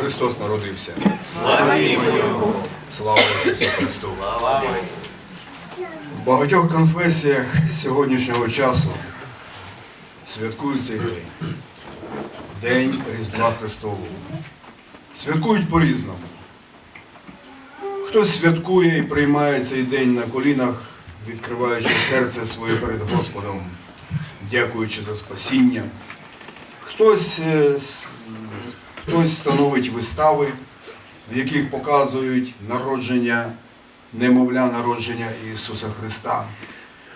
Христос народився. Славімо Його! Слава Ісусу Христу! В багатьох конфесіях сьогоднішнього часу святкують цей день. День Різдва Христового. Святкують по-різному. Хтось святкує і приймає цей день на колінах, відкриваючи серце своє перед Господом, дякуючи за спасіння. Хтось, е, хтось становить вистави, в яких показують народження, немовля народження Ісуса Христа.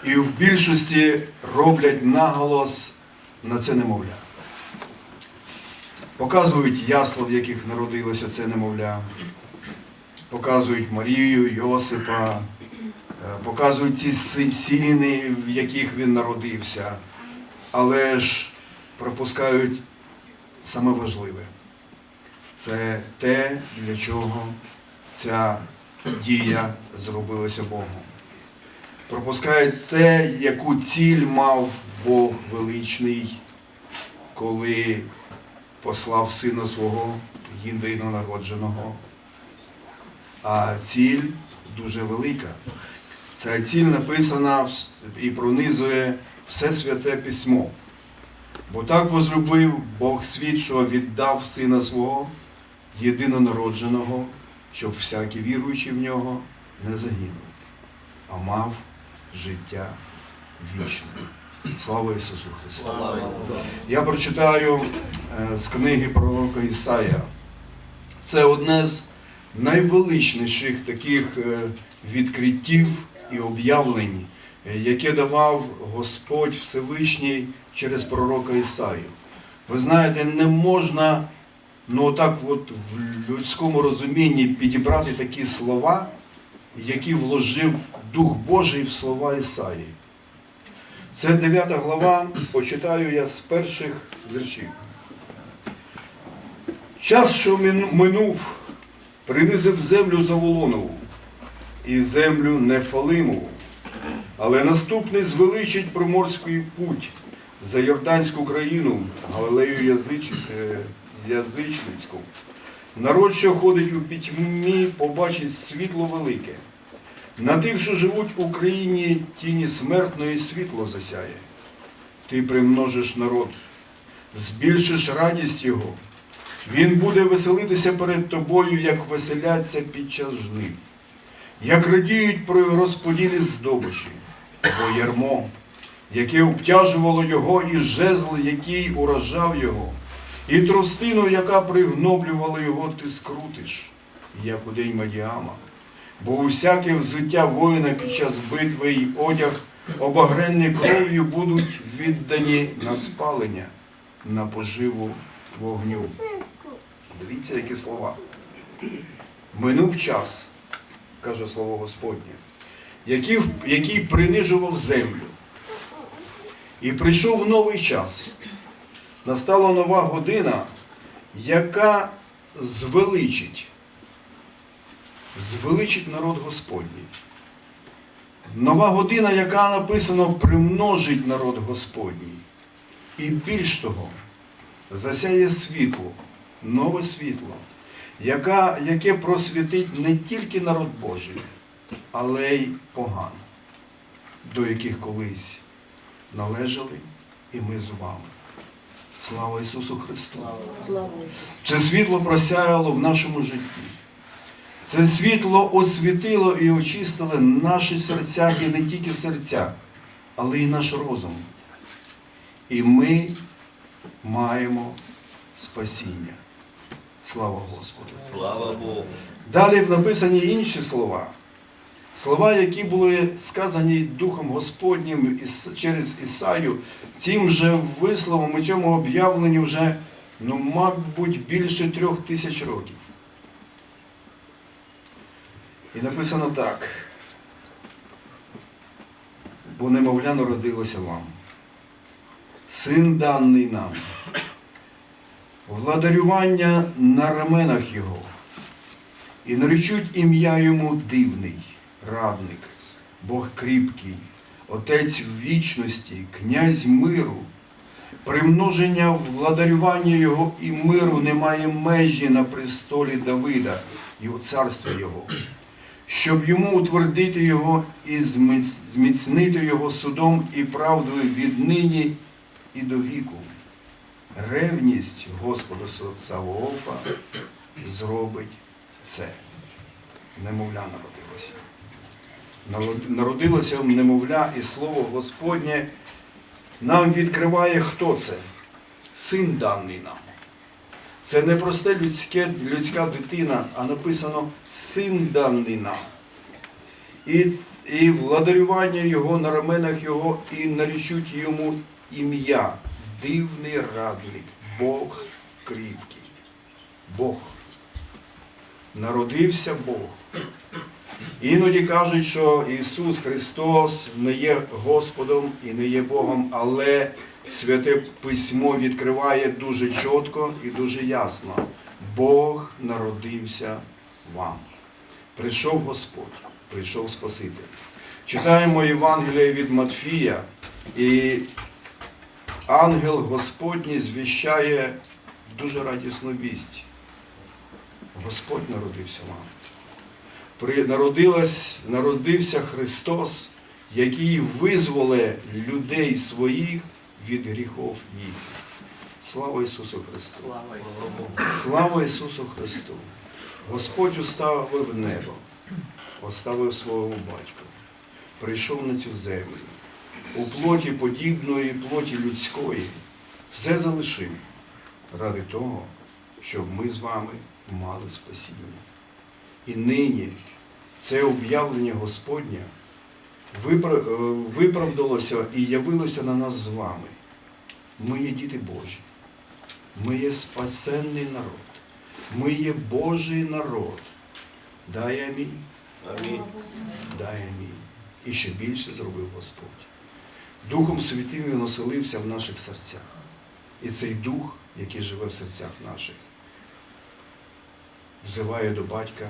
І в більшості роблять наголос на це немовля. Показують ясла, в яких народилося це немовля. Показують Марію, Йосипа, е, показують ці сіни, в яких він народився. Але ж пропускають саме важливе. Це те, для чого ця дія зробилася Богом. Пропускають те, яку ціль мав Бог величний, коли послав сина свого єдинонародженого. А ціль дуже велика. Ця ціль написана і пронизує все святе письмо. Бо так возлюбив Бог світ, що віддав сина свого єдинонародженого, щоб всякий віруючий в нього не загинув, а мав життя вічне. Слава Ісусу Христу! Я прочитаю е, з книги пророка Ісая. Це одне з найвеличніших таких е, відкриттів і об'явлень, яке давав Господь Всевишній через пророка Ісаю. Ви знаєте, не можна ну так от в людському розумінні підібрати такі слова, які вложив Дух Божий в слова Ісаї. Це 9 глава, почитаю я з перших віршів. Час, що минув, принизив землю Заволонову і землю Нефалимову, але наступний звеличить приморський путь за Йорданську країну, Галилею язич... язичницьку. Народ, що ходить у пітьмі, побачить світло велике. На тих, що живуть у країні тіні смертної, світло засяє. Ти примножиш народ, збільшиш радість його. Він буде веселитися перед тобою, як веселяться під час жнив, як радіють при розподілі здобичі, бо ярмо, яке обтяжувало його, і жезл, який уражав його, і тростину, яка пригноблювала його, ти скрутиш, як у день Мадіама. Бо усяке взуття воїна під час битви і одяг, обагренні кров'ю, будуть віддані на спалення, на поживу вогню. Дивіться, які слова. Минув час, каже слово Господнє, який, який принижував землю. І прийшов новий час. Настала нова година, яка звеличить, звеличить народ Господній. Нова година, яка написано примножить народ Господній. І більш того, засяє світло, нове світло, яка, яке просвітить не тільки народ Божий, але й поган, до яких колись належали і ми з вами. Слава Ісусу Христу! Слава Це світло просяяло в нашому житті. Це світло освітило і очистило наші серця, і не тільки серця, але й наш розум. І ми маємо спасіння. Слава Господу! Слава Богу! Далі написані інші слова. Слова, які були сказані Духом Господнім через Ісаю, цим же висловом і цьому об'явленню вже, ну, мабуть, більше трьох тисяч років. І написано так. Бо немовля народилося вам. Син даний нам. Владарювання на раменах його. І наречуть ім'я йому дивний, радник, Бог кріпкий, Отець вічності, князь миру. Примноження владарювання Його і миру немає межі на престолі Давида і у царстві Його, щоб йому утвердити його і зміцнити його судом і правдою віднині і до віку. Ревність Господа Савоофа зробить це. Немовля народилося. Народ- немовля, і слово Господнє нам відкриває, хто це. Син даний нам. Це не просте людське, людська дитина, а написано син даний нам. І, і владарювання його на раменах його, і нарічуть йому ім'я. Дивний радник, Бог кріпкий. Бог. Народився Бог. Іноді кажуть, що Ісус Христос не є Господом і не є Богом, але Святе Письмо відкриває дуже чітко і дуже ясно. Бог народився вам. Прийшов Господь, прийшов Спаситель. Читаємо Євангеліє від Матфія, і ангел Господній звіщає дуже радісну вість. Господь народився вам народилась, народився Христос, який визволе людей своїх від гріхов їх. Слава Ісусу Христу! Слава Ісусу Христу! Господь уставив небо, оставив свого батька, прийшов на цю землю. У плоті подібної плоті людської все залишив ради того, щоб ми з вами мали спасіння. І нині це об'явлення Господнє е, виправдалося і явилося на нас з вами. Ми є діти Божі. Ми є спасенний народ. Ми є Божий народ. Дай амінь. Амінь. Дай амінь. І ще більше зробив Господь. Духом Святим Він оселився в наших серцях. І цей дух, який живе в серцях наших, взиває до батька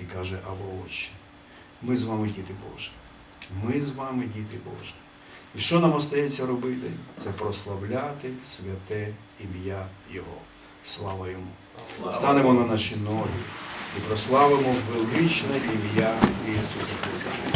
і каже, або Отче, ми з вами діти Божі. Ми з вами діти Божі. І що нам остається робити? Це прославляти святе ім'я Його. Слава йому. Станемо на наші ноги і прославимо величне ім'я Ісуса Христа.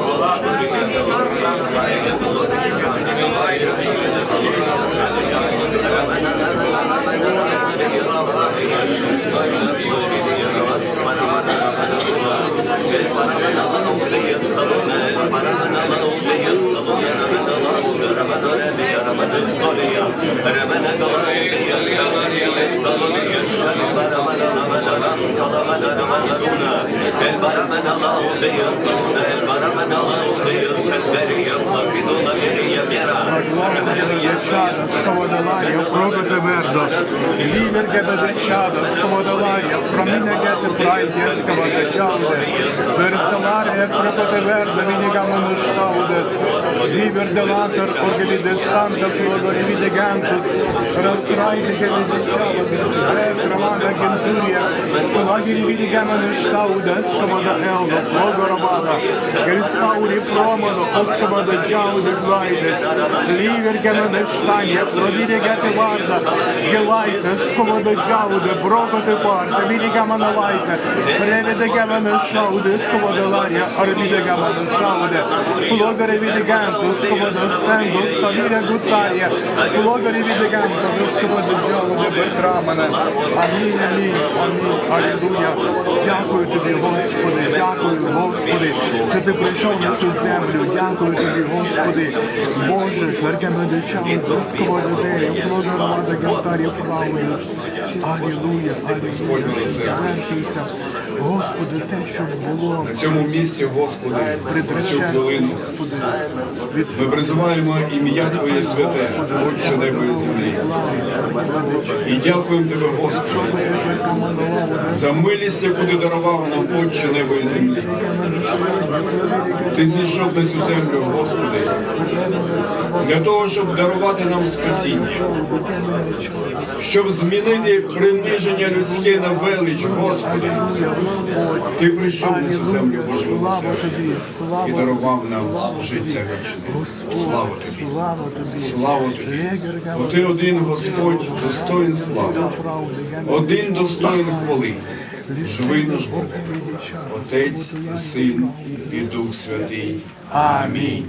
Господи, Чада, verdo. Lidergebe zečada, skavadalaja, praminegete praeitė skavadačiaudė. Versalarė prapate verda, minigamon užtaudės. Liberdelater, orgelidės santa, fiodori videgantus. Rastraitė zečada, brevkramada gentūrija. Kulagin videgamon užtaudės, skavada eldas, logor гентурія, лагері відегамону штаудес, сковода елдо, флогоробада, гельсаурі промоно, осковода джауде глайдес, лівер геде штаня, Родіде гете варда, гелайте, сководе джауде, брокоте парте, відегамону лайте, реведе гамону шауде, сководе ларя, арбіде гамону шауде, флогоре відеганту, сководе стенду, ставіре гутарія, флогоре відеганту, сководе джауде, бетрамане. Амінь, амінь, амінь, алілуя. Дякую тобі, Господи, дякую, Господи, ти прийшов на цю землю. Дякую тобі, Господи. Боже, квергемедичам, близького людей, плодорвада, гентарів, флауріс. Алілуя, алілуя. Звершуйся. Господи, те, що було, На цьому місці, Господи, в цю хвилину ми призиваємо ім'я Твоє святе, Отче небо і землі. І дякуємо Тебе, Господи, за милість, яку ти дарував нам Отче небо і землі. Ти зійшов на цю землю, Господи, для того, щоб дарувати нам спасіння, щоб змінити приниження людське на велич, Господи. Ти прийшов на цю землю Божого милосердя і дарував нам життя вічне. Слава тобі! слава тобі. Слава тобі! Бо ти один Господь достоїн слави, один достоїн хвали. Живий наш Бог, Отець, і Син і Дух Святий. Амінь.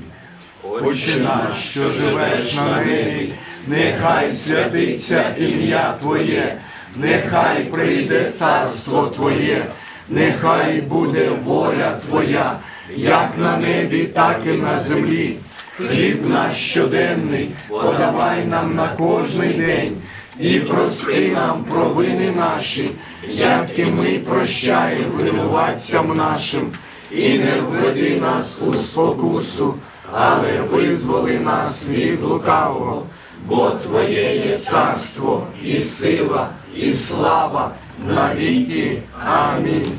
Отче наш, що живеш на небі, нехай святиться ім'я Твоє, нехай прийде царство Твоє, нехай буде воля Твоя, як на небі, так і на землі. Хліб наш щоденний, подавай нам на кожний день, і прости нам провини наші, як і ми прощаємо винуватцям нашим, і не введи нас у спокусу, але визволи нас від лукавого, бо Твоє є царство і сила, і слава навіки. Амінь.